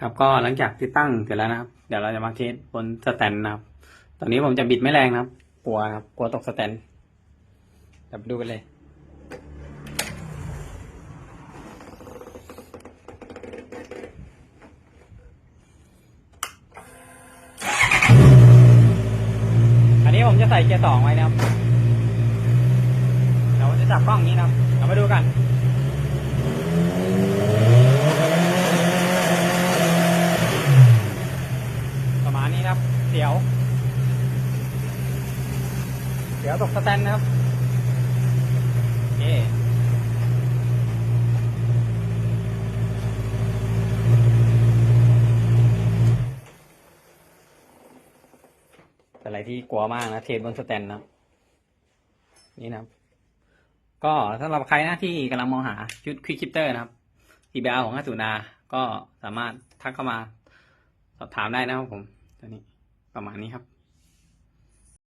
ครับก็หลังจากติดตั้งเสร็จแล้วนะครับ เดี๋ยวเราจะมาเทสบนสแตนนะครับ ตอนนี้ผมจะบิดไม่แรงนะครับกลัวครับกลัวตกสแตนเดี๋ยวไปดูกันเลยอันนี้ผมจะใส่เกียร์สองไว้นะครับเดี๋ยวผมจะจับกล้องอย่างนี้นะครับ เรามาดูกัน ประมาณนี้นะครับ เสียว เสียวตกสแตนนะครับโอเคแต่อะไรที่กลัวมากนะ เทสบนสแตนนะนี่นะครับ ก็สำหรับใครนะที่กำลังมองหาชุดควิกชิปเตอร์นะครับ TBR ของ5 0นาก็สามารถทักเข้ามาสอบถามได้นะครับผมตัวนี้ ประมาณนี้ครับ